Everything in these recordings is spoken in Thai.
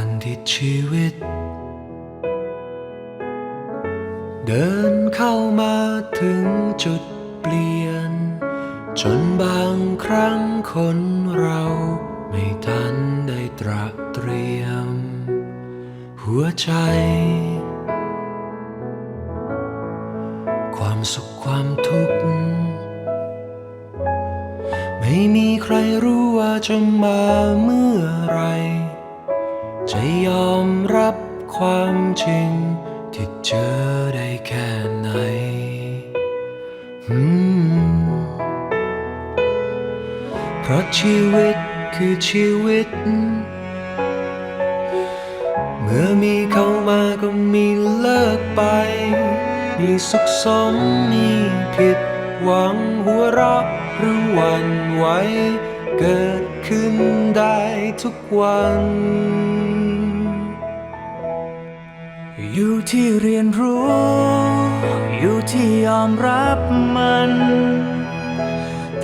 ันที่ชีวิต เดินเข้ามาถึงจุดเปลี่ยน จนบางครั้งคนเราไม่ทันได้ตระเตรียม หัวใจ ความสุขความทุกข์ไม่มีใครรู้ว่าจะมาเมื่อไหร จะยอมรับความจริง ที่เจอได้แค่ไหนเพราะชีวิตคือชีวิต เมื่อมีเข้ามาก็มีเลิกไป มีสุขสมมีผิดหวังหัวเราะหรือวันไหวเกิดขึ้นได้ทุกวัน อยู่ที่เรียนรู้ อยู่ที่ยอมรับมัน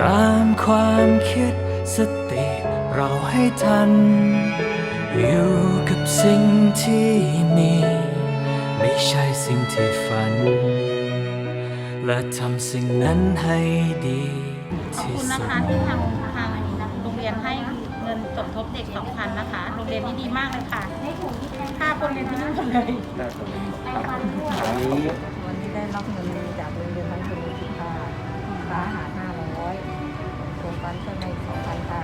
ตามความคิดสติเราให้ทัน อยู่กับสิ่งที่มี ไม่ใช่สิ่งที่ฝัน และทำสิ่งนั้นให้ดีขอบที่คุณสุนะด คะที่ทางทางอันนี้นะโรงเรียนให้ นสมทบเด็ก 2,000 นะคะ โรงเรียนนี้ดีมากเลยค่ะค่าคนเรียนที่นี่หมดเลยอันนี้วันนี้ได้รับเงินจากโรงเรียนพันธุสิค่ะค่าอาหารห้าร้อยโครงการช่วยในสองพันค่ะ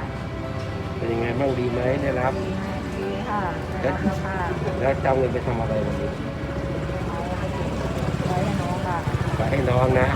เป็นยังไงบ้างดีไหมได้รับ ดีให้ดีค่ะได้รับแล้วค่ะแล้วจะเอาเงินไปทำอะไรวันนี้เอาไปเก็บไว้ให้น้องค่ะไปให้น้องนะ